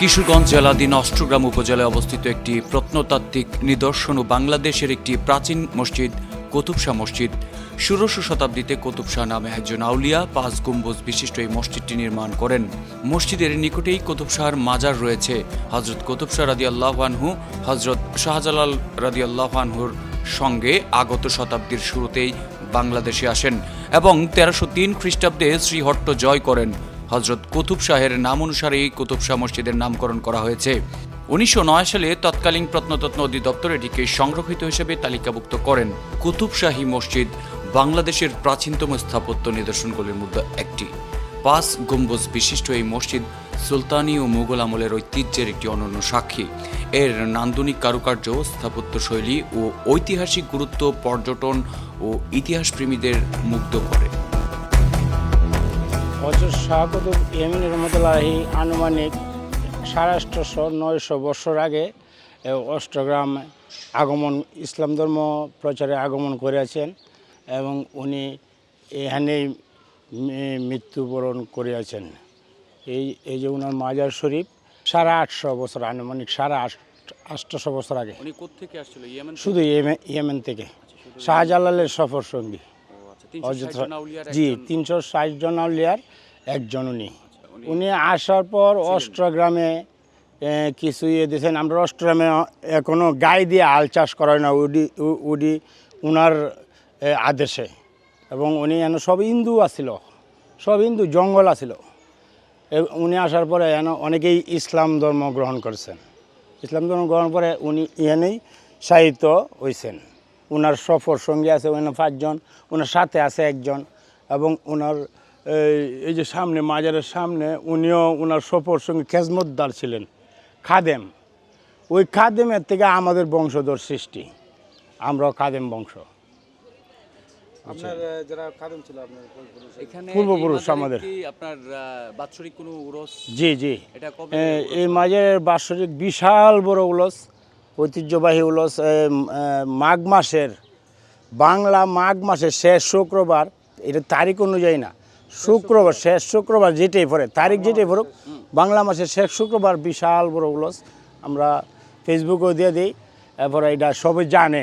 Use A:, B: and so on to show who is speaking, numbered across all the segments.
A: কিশোরগঞ্জ জেলাধীন অষ্টগ্রাম উপজেলায় অবস্থিত একটি প্রত্নতাত্ত্বিক নিদর্শন ও বাংলাদেশের একটি প্রাচীন মসজিদ, কুতুবশাহ মসজিদ। ষোড়শ শতাব্দীতে কুতুবশাহ নামে একজন আউলিয়া পাঁচ গম্বুজ বিশিষ্ট এই মসজিদটি নির্মাণ করেন। মসজিদের নিকটেই কুতুবশাহর মাজার রয়েছে। হজরত কুতুবশাহ রাদি আল্লাহানহু হজরত শাহজালাল রাদি আল্লাহানহুর সঙ্গে আগত শতাব্দীর শুরুতেই বাংলাদেশে আসেন এবং তেরোশো তিন খ্রিস্টাব্দে শ্রীহট্ট জয় করেন। হজরত কুতুব শাহের নাম অনুসারে এই কুতুব শাহ মসজিদের নামকরণ করা হয়েছে। উনিশশো নয় সালে তৎকালীন প্রত্নতত্ত্ব অধিদপ্তর এটিকে সংরক্ষিত হিসেবে তালিকাভুক্ত করেন। কুতুব শাহী মসজিদ বাংলাদেশের প্রাচীনতম স্থাপত্য নিদর্শনগুলির মধ্যে একটি। পাঁচ গম্বুজ বিশিষ্ট এই মসজিদ সুলতানি ও মুঘল আমলের ঐতিহ্যের একটি অনন্য সাক্ষী। এর নান্দনিক কারুকার্য, স্থাপত্য শৈলী ও ঐতিহাসিক গুরুত্ব পর্যটন ও ইতিহাসপ্রেমীদের মুগ্ধ করে।
B: হজরত শাহ কুতুব ইয়ামিন রহমতুল্লাহি আনুমানিক সাড়ে আটশোশো নয়শো বছর আগে অষ্টগ্রাম আগমন ইসলাম ধর্ম প্রচারে আগমন করিয়াছেন এবং উনি এখানেই মৃত্যুবরণ করিয়াছেন। এই এই যে উনার মাজার শরীফ সাড়ে আটশো বছর আনুমানিক সাড়ে আট আটশোশো বছর আগে। শুধু ইয়েমেন থেকে। শাহজালালের সফর সঙ্গী হজরত জি তিনশো ষাট জন আউলিয়ার একজন উনি। উনি আসার পর অষ্টগ্রামে কিছু ইয়ে দিয়েছেন। আমরা অষ্টগ্রামে এখনও গায়ে দিয়ে আল চাষ করায় না উডি উডি উনার আদেশে। এবং উনি এন সব হিন্দু আসছিল সব হিন্দু জঙ্গল আসছিল উনি আসার পরে এন অনেকেই ইসলাম ধর্ম গ্রহণ করেছেন। ইসলাম ধর্ম গ্রহণ করে উনি এখানেই সাহিত্য হয়েছেন ওনার সফর সঙ্গী আছে ওনার পাঁচজন ওনার সাথে আছে একজন এবং ওনার এই, যে সামনে মাজারের সামনে উনিও ওনার সফর সঙ্গী খেজমতদার ছিলেন খাদেম। ওই খাদেমের থেকে আমাদের বংশধর সৃষ্টি আমরাও খাদেম বংশ।
C: আপনার আহ, যারা কাদম ছিল আপনার পূর্বপুরুষ,
B: আমাদের।
A: কি আপনার আহ, বাৎসরিক কোনো উরস?
B: জি জি। এই মাজারের বাৎসরিক বিশাল বড় উলস। ঐতিহ্যবাহী এ, মাঘ মাসের বাংলা মাঘ মাসের শেষ শুক্রবার এটা তারিখ অনুযায়ী না শুক্রবার শেষ শুক্রবার যেটাই পড়ে তারিখ যেটাই পড়ুক বাংলা মাসের শেষ শুক্রবার বিশাল বড় উলস আমরা ফেসবুকেও দিয়ে দিই এরপরে এটা সবাই জানে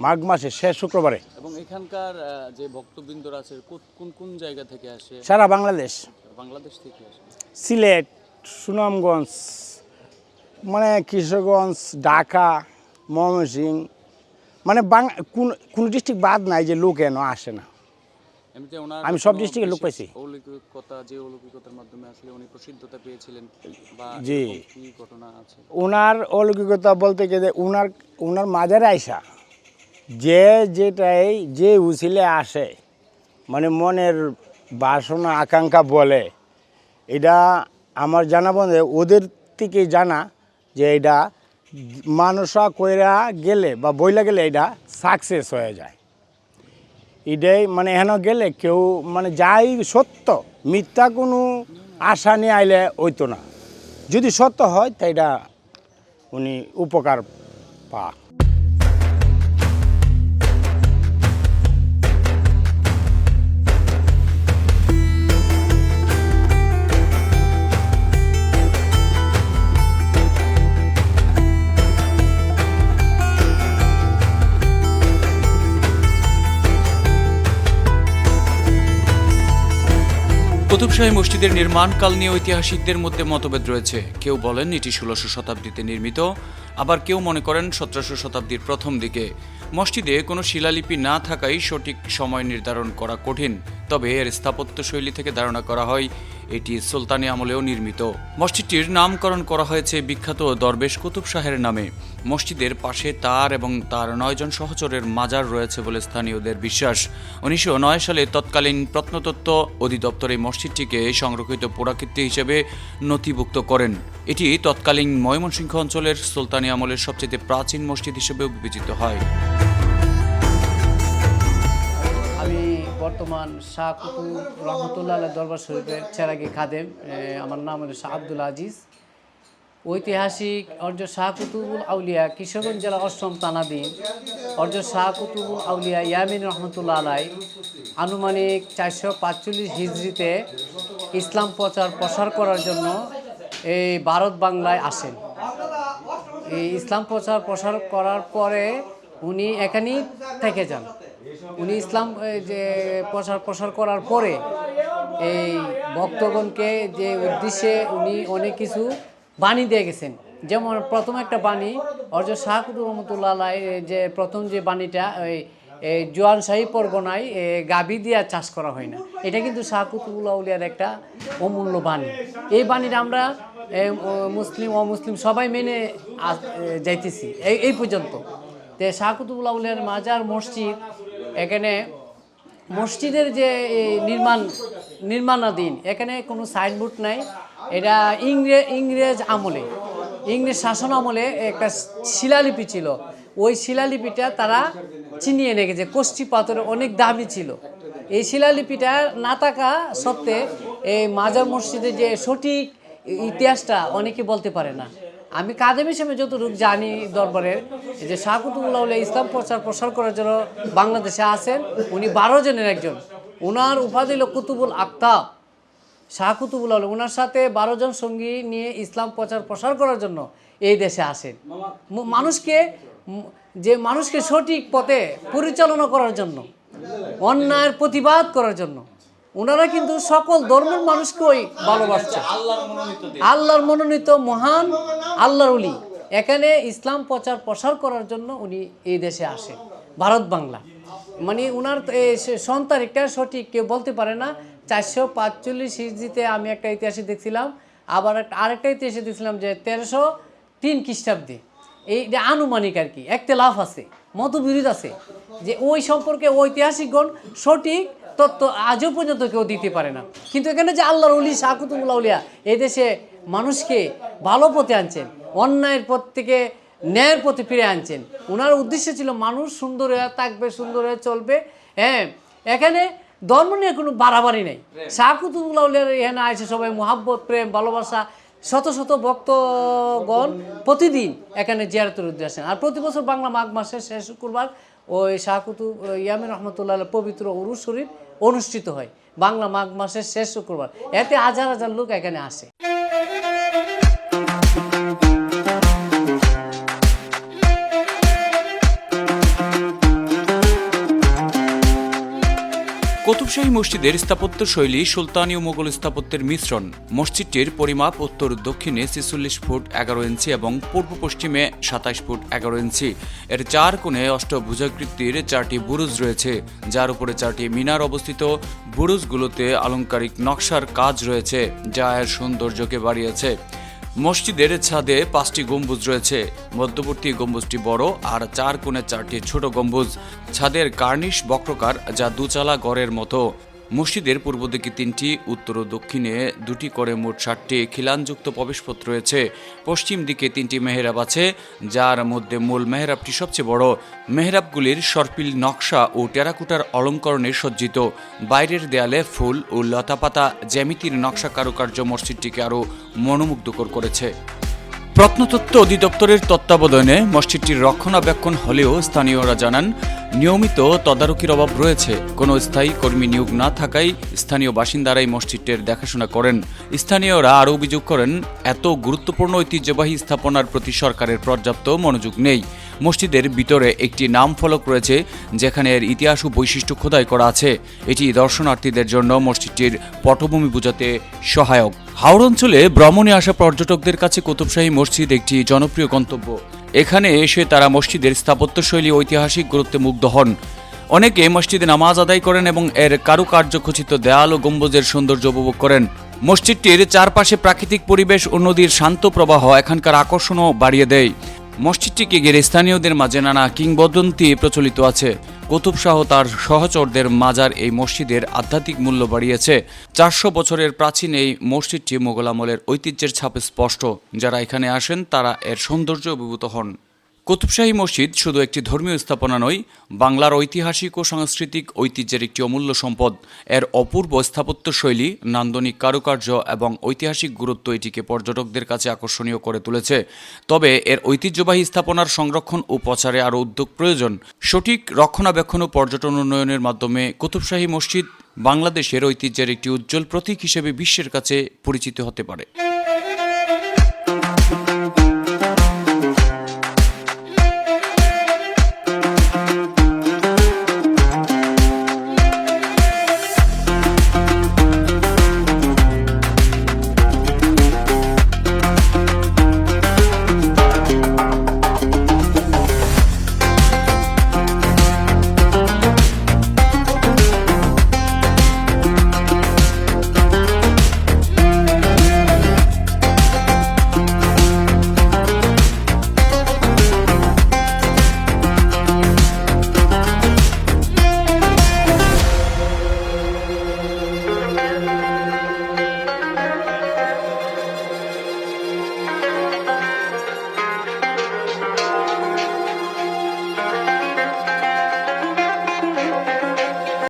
B: মাঘ মাসের শেষ শুক্রবারে।
A: এবং এখানকার যে ভক্তবৃন্দরা আছে কোন কোন জায়গা থেকে আসে?
B: সারা বাংলাদেশ।
A: বাংলাদেশ থেকে আসে।
B: সিলেট সুনামগঞ্জ মানে কিশোরগঞ্জ ঢাকা ময়মনসিং মানে বাং কোন কোন ডিস্ট্রিক্ট বাদ নাই যে লোক এনে আসে না আমি সব ডিস্ট্রিক্টের লোক পাইছি।
A: অলৌকিকতা যে অলৌকিকতার মাধ্যমে আসলে উনি প্রসিদ্ধতা পেয়েছিলেন বা
B: জি।
A: কি ঘটনা আছে
B: ওনার অলৌকিকতা বলতে গেলে ওনার ওনার মাঝারে আইসা যে যেটাই যে উচিলে আসে মানে মনের বাসনা আকাঙ্ক্ষা বলে এটা আমার জানা বন্ধে ওদের থেকে জানা যে এটা মানুষা কইরা গেলে বা বইলা গেলে এটা সাকসেস হয়ে যায়। এটাই মানে এখন গেলে কেউ মানে যাই সত্য, মিথ্যা কোনো আশা নিয়ে আইলে হইতো না। যদি সত্য হয় তাই এটা উনি উপকার পা
A: কুতুবশাহী মসজিদের নির্মাণকাল নিয়ে ঐতিহাসিকদের মধ্যে মতভেদ রয়েছে। কেউ বলেন এটি ষোলশ শতাব্দীতে নির্মিত আবার কেউ মনে করেন সতেরোশো শতাব্দীর প্রথম দিকে। মসজিদে কোনো শিলালিপি না থাকাই সঠিক সময় নির্ধারণ করা কঠিন, তবে এর স্থাপত্য শৈলী থেকে ধারণা করা হয় এটি সুলতানি আমলেও নির্মিত। মসজিদটির নামকরণ করা হয়েছে বিখ্যাত দরবেশ কুতুব শাহের নামে। মসজিদের পাশে তার এবং তার নয়জন সহচরের মাজার রয়েছে বলে স্থানীয়দের বিশ্বাস। উনিশশো নয় সালে তৎকালীন প্রত্নতত্ত্ব অধিদপ্তর এই মসজিদটিকে সংরক্ষিত পুরাকীর্তি হিসেবে নথিভুক্ত করেন। এটি তৎকালীন ময়মনসিংহ অঞ্চলের সুলতানি আমলের সবচেয়ে প্রাচীন মসজিদ হিসেবেও বিবেচিত হয়।
D: আমি বর্তমান শাহ কুতুব দরবার শরীফের চেরাগি খাদেম। আমার নাম হলো শাহ আব্দুল আজিজ। ঐতিহাসিক অর্জ শাহ কুতুবুল আউলিয়া কিশোরগঞ্জ জেলা অষ্টম তানাদিন অর্জ শাহ কুতুবুল আউলিয়া ইয়ামিন রহমতুল্লাহ আলাই আনুমানিক চারশো পাঁচচল্লিশ হিজড়িতে ইসলাম প্রচার প্রসার করার জন্য এই ভারত বাংলায় আসেন। এই ইসলাম প্রচার প্রসার করার পরে উনি এখানেই থেকে যান। উনি ইসলাম যে প্রচার প্রসার করার পরে এই ভক্তগণকে যে উদ্দেশ্যে উনি অনেক কিছু বাণী দিয়ে গেছেন। যেমন প্রথম একটা বাণী অর্জ শাহকুতুর রহমতুল্লাহ আলাই, যে প্রথম যে বাণীটা ওই এই জোয়ান শাহী পরগনায় গাভী দিয়া চাষ করা হয় না। এটা কিন্তু শাহকুতুল্লাহ উলিয়ার একটা অমূল্য বাণী। এই বাণীটা আমরা মুসলিম, অমুসলিম, সবাই মেনে যাইতেছি। এই এই পর্যন্ত। তে শাহকুতুল্লাহ উলিয়ার মাজার মসজিদ, এখানে মসজিদের যে নির্মাণ, নির্মাণাধীন, এখানে কোনো সাইনবোর্ড নাই। এটা ইংরেজ ইংরেজ আমলে, ইংরেজ শাসন আমলে একটা শিলালিপি ছিল। ওই শিলালিপিটা তারা চিনিয়ে এনে গেছে। কষ্টি পাথরের অনেক দামি ছিল। এই শিলালিপিটা না থাকা সত্ত্বে এই মাজার মসজিদের যে সঠিক ইতিহাসটা অনেকে বলতে পারে না। আমি কাদেম হিসেবে যতটুকু জানি দরবারের যে শাহকুতুল্লাহ ইসলাম প্রচার প্রসার করার জন্য বাংলাদেশে আসেন উনি বারো জনের একজন। ওনার উপাধি হলো কুতুবুল আক্তাব শাহ কুতুবুল আলম ওনার সাথে বারো জন সঙ্গী নিয়ে ইসলাম প্রচার প্রসার করার জন্য এই দেশে আসেন। মানুষকে যে মানুষকে সঠিক পথে পরিচালনা করার জন্য, অন্যায়ের প্রতিবাদ করার জন্য ওনারা কিন্তু সকল ধর্মের মানুষকেই ভালোবাসছে। আল্লাহর মনোনীত মহান আল্লাহর উলি এখানে ইসলাম প্রচার প্রসার করার জন্য উনি এই দেশে আসেন ভারত বাংলা। মানে ওনার তো এই সে- সন তারিখটা সঠিক কেউ বলতে পারে না। চারশো পাঁচচল্লিশ হিজড়িতে আমি একটা ইতিহাসে দেখছিলাম আবার একটা আরেকটা ইতিহাসে দেখছিলাম যে তেরোশো তিন খ্রিস্টাব্দে। এই যে আনুমানিক আর কি একটা লাভ আছে মতবিরোধ আছে যে ওই সম্পর্কে ঐতিহাসিকগণ সঠিক তত্ত্ব আজও পর্যন্ত কেউ দিতে পারে না। কিন্তু এখানে যে আল্লাহর উলি শাকুতুল্লাহ উলিয়া এই দেশে মানুষকে ভালো পথে আনছেন অন্যায়ের পথ থেকে ন্যায়ের পথে ফিরে আনছেন। ওনার উদ্দেশ্য ছিল মানুষ সুন্দর হয়ে থাকবে সুন্দর হয়ে চলবে। হ্যাঁ এখানে ধর্ম নিয়ে কোনো বাড়াবাড়ি নেই। শাকুতুল্লাহ উলিয়ার এখানে আছে সবাই মোহাব্বত প্রেম ভালোবাসা শত শত ভক্তগণ প্রতিদিন এখানে জিয়ারতের উদ্দেশ্যে আসেন। আর প্রতি বছর বাংলা মাঘ মাসের শেষ শুক্রবার ওই শাহকুতু ইয়ামিন রহমতুল্লাহ পবিত্র উরুস শরীফ অনুষ্ঠিত হয়। বাংলা মাঘ মাসের শেষ শুক্রবার। এতে হাজার হাজার লোক এখানে আসে।
A: কুতুবশাহী মসজিদের স্থাপত্য শৈলী সুলতানি ও মোগল স্থাপত্যের মিশ্রণ। মসজিদটির পরিমাপ উত্তর দক্ষিণে ছেচল্লিশ ফুট এগারো ইঞ্চি এবং পূর্ব পশ্চিমে সাতাশ ফুট এগারো ইঞ্চি। এর চার কোণে অষ্টভুজাকৃতির চারটি বুরুজ রয়েছে, যার উপরে চারটি মিনার অবস্থিত। বুরুজগুলোতে আলংকারিক নকশার কাজ রয়েছে, যা এর সৌন্দর্যকে বাড়িয়েছে। মসজিদের ছাদে পাঁচটি গম্বুজ রয়েছে। মধ্যবর্তী গম্বুজটি বড় আর চার কোণে চারটি ছোট গম্বুজ। ছাদের কার্নিশ বক্রকার যা দুচালা গড়ের মতো। মসজিদের পূর্ব দিকে তিনটি, উত্তর ও দক্ষিণে দুটি করে মোট ষাটটি খিলানযুক্ত প্রবেশপথ রয়েছে। পশ্চিম দিকে তিনটি মেহরাব আছে, যার মধ্যে মূল মেহরাবটি সবচেয়ে বড়। মেহরাবগুলির সর্পিল নকশা ও টেরাকুটার অলঙ্করণে সজ্জিত। বাইরের দেয়ালে ফুল ও লতাপাতা জ্যামিতির নকশা কারুকার্য মসজিদটিকে আরও মনোমুগ্ধকর করেছে। প্রত্নতত্ত্ব অধিদপ্তরের তত্ত্বাবধানে মসজিদটির রক্ষণাবেক্ষণ হলেও স্থানীয়রা জানান, নিয়মিত তদারকির অভাব রয়েছে। কোনো স্থায়ী কর্মী নিয়োগ না থাকায় স্থানীয় বাসিন্দারাই মসজিদটির দেখাশোনা করেন। স্থানীয়রা আরও অভিযোগ করেন, এত গুরুত্বপূর্ণ ঐতিহ্যবাহী স্থাপনার প্রতি সরকারের পর্যাপ্ত মনোযোগ নেই। মসজিদের ভিতরে একটি নাম ফলক রয়েছে, যেখানে এর ইতিহাস ও বৈশিষ্ট্য খোদাই করা আছে। এটি দর্শনার্থীদের জন্য মসজিদটির পটভূমি বোঝাতে সহায়ক। হাওড় অঞ্চলে ভ্রমণে আসা পর্যটকদের কাছে কুতুবশাহী মসজিদ একটি জনপ্রিয় গন্তব্য। এখানে এসে তারা মসজিদের স্থাপত্যশৈলী ঐতিহাসিক গুরুত্বে মুগ্ধ হন। অনেকে মসজিদে নামাজ আদায় করেন এবং এর কারুকার্য খচিত দেয়াল ও গম্বুজের সৌন্দর্য উপভোগ করেন। মসজিদটির চারপাশে প্রাকৃতিক পরিবেশ ও নদীর শান্ত প্রবাহ এখানকার আকর্ষণও বাড়িয়ে দেয়। মসজিদটিকে ঘিরে স্থানীয়দের মাঝে নানা কিংবদন্তি প্রচলিত আছে। কুতুব শাহ তার সহচরদের মাজার এই মসজিদের আধ্যাত্মিক মূল্য বাড়িয়েছে। চারশো বছরের প্রাচীন এই মসজিদটি মোগল আমলের ঐতিহ্যের ছাপে স্পষ্ট। যারা এখানে আসেন, তারা এর সৌন্দর্য অভিভূত হন। কুতুবশাহী মসজিদ শুধু একটি ধর্মীয় স্থাপনা নয়, বাংলার ঐতিহাসিক ও সাংস্কৃতিক ঐতিহ্যের একটি অমূল্য সম্পদ। এর অপূর্ব স্থাপত্য শৈলী, নান্দনিক কারুকার্য এবং ঐতিহাসিক গুরুত্ব এটিকে পর্যটকদের কাছে আকর্ষণীয় করে তুলেছে। তবে এর ঐতিহ্যবাহী স্থাপনার সংরক্ষণ ও প্রচারে আরও উদ্যোগ প্রয়োজন। সঠিক রক্ষণাবেক্ষণ ও পর্যটন উন্নয়নের মাধ্যমে কুতুবশাহী মসজিদ বাংলাদেশের ঐতিহ্যের একটি উজ্জ্বল প্রতীক হিসেবে বিশ্বের কাছে পরিচিত হতে পারে।